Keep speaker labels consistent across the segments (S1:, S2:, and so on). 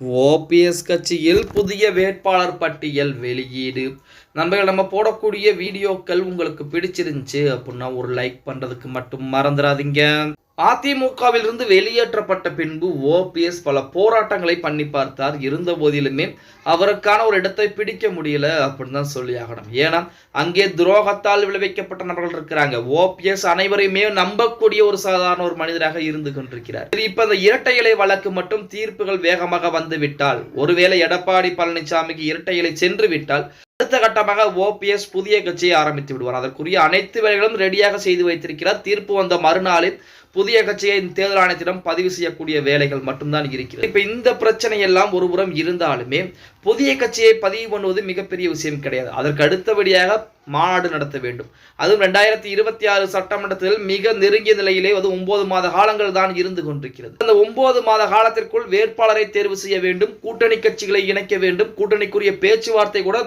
S1: OPS கட்சியில் புதிய வேட்பாளர் பட்டியல் வெளியீடு. நண்பர்கள் நம்ம போடக்கூடிய வீடியோக்கள் உங்களுக்கு பிடிச்சிருந்துச்சு அப்படின்னா ஒரு லைக் பண்ணுறதுக்கு மட்டும் மறந்துடாதீங்க. அதிமுகவிலிருந்து வெளியேற்றப்பட்ட பின்பு ஓபிஎஸ் பல போராட்டங்களை பண்ணி பார்த்தார். இருந்த போதிலுமே அவருக்கான ஒரு இடத்தை பிடிக்க முடியல அப்படின்னு தான் சொல்லி ஆகணும். ஏன்னா அங்கே துரோகத்தால் விளைவிக்கப்பட்ட நபர்கள் இருக்கிறாங்க. ஓபிஎஸ் அனைவரையுமே நம்பக்கூடிய ஒரு சாதாரண ஒரு மனிதராக இருந்து கொண்டிருக்கிறார். இப்ப இந்த இரட்டை இலை வழக்கு மட்டும் தீர்ப்புகள் வேகமாக வந்துவிட்டால் ஒருவேளை எடப்பாடி பழனிசாமிக்கு இரட்டை இலை சென்று விட்டால் முதற்கட்டமாக ஓபிஎஸ் புதிய கட்சியை ஆரம்பித்து விடுவார். அதற்குரிய அனைத்து வேலைகளும் ரெடியாக செய்து வைத்திருக்கிறார் தீர்ப்பு வந்த மறுநாளில் புதிய கட்சியை தேர்தல் ஆணையத்திடம் பதிவு செய்யக்கூடிய வேலைகள் மட்டும்தான் இருக்கிறது. இப்ப இந்த பிரச்சனை எல்லாம் ஒருபுறம் இருந்தாலுமே புதிய கட்சியை பதிவு பண்ணுவது மிகப்பெரிய விஷயம் கிடையாது. அதற்கு அடுத்தபடியாக மாநாடு நடத்த வேண்டும். அதுவும் ரெண்டாயிரத்தி இருபத்தி ஆறு சட்டமன்றத்தில் மிக நெருங்கிய நிலையிலே அது ஒன்பது மாத காலங்கள் தான் இருந்து கொண்டிருக்கிறது. அந்த ஒன்பது மாத காலத்திற்குள் வேட்பாளரை தேர்வு செய்ய வேண்டும் கூட்டணி கட்சிகளை இணைக்க வேண்டும் கூட்டணிக்குரிய பேச்சுவார்த்தை கூட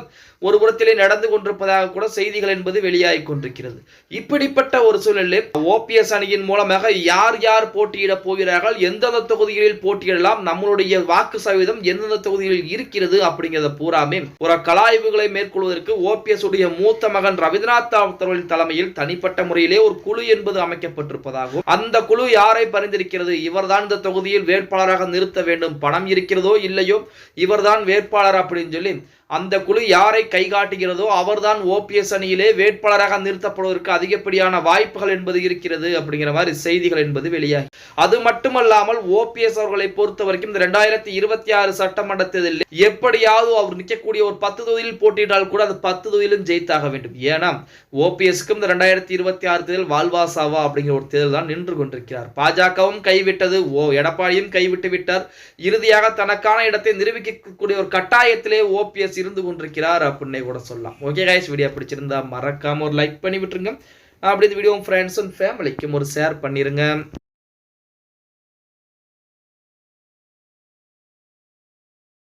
S1: ஒரு புறத்திலே நடந்து கொண்டிருப்பதாக கூட செய்திகள் என்பது வெளியாகி கொண்டிருக்கிறது. இப்படிப்பட்ட ஒரு சூழலில் ஓபிஎஸ் அணியின் மூலமாக யார் யார் போட்டியிடப் போகிறார்கள் எந்தெந்த தொகுதிகளில் போட்டியிடலாம் நம்மளுடைய வாக்கு சதவீதம் எந்தெந்த தொகுதிகளில் இருக்கிறது அப்படிங்கிறத பூராமே ஒரு கலாய்வுகளை மேற்கொள்வதற்கு ஓபிஎஸ் உடைய மூத்த மகன் ரவீந்திரநாத் அவர்களின் தலைமையில் தனிப்பட்ட முறையிலே ஒரு குழு என்பது அமைக்கப்பட்டிருப்பதாகவும் அந்த குழு யாரை பரிந்துரைக்கிறது? இவர்தான் இந்த தொகுதியில் வேட்பாளராக நிறுத்த வேண்டும். பணம் இருக்கிறதோ இல்லையோ இவர்தான் வேட்பாளர் அப்படின்னு சொல்லி அந்த குழு யாரை கை காட்டுகிறதோ அவர்தான் ஓபிஎஸ் அணியிலே வேட்பாளராக நிறுத்தப்படுவதற்கு அதிகப்படியான வாய்ப்புகள் என்பது இருக்கிறது அப்படிங்கிற மாதிரி செய்திகள் என்பது வெளியாகி. அது மட்டுமல்லாமல் ஓபிஎஸ் அவர்களை பொறுத்த வரைக்கும் இந்த ரெண்டாயிரத்தி இருபத்தி ஆறு சட்டமன்ற தேர்தலில் எப்படியாவது அவர் நிற்கக்கூடிய ஒரு பத்து தொகுதியில் போட்டியிட்டால் கூட அது பத்து தொகுதியிலும் ஜெயித்தாக வேண்டும். ஏன்னா ஓபிஎஸ்க்கும் இந்த ரெண்டாயிரத்தி இருபத்தி ஆறு தேர்தல் வால்வாசாவா அப்படிங்கிற ஒரு தேர்தல் தான் நின்று கொண்டிருக்கிறார். பாஜகவும் கைவிட்டது. ஓ எடப்பாடியும் கைவிட்டு விட்டார். இறுதியாக தனக்கான இடத்தை நிரூபிக்கக்கூடிய ஒரு கட்டாயத்திலே ஓபிஎஸ் இருந்து கொண்டிருக்கிறார் அப்படின்னே கூட சொல்லலாம். ஓகே காய்ஸ் வீடியோ பிடிச்சிருந்தா மறக்காம ஒரு லைக் பண்ணி விட்டுருங்க. அப்படி இந்த வீடியோ ஃப்ரெண்ட்ஸ் அண்ட் ஃபேமிலிக்கும் ஒரு ஷேர் பண்ணிருங்க.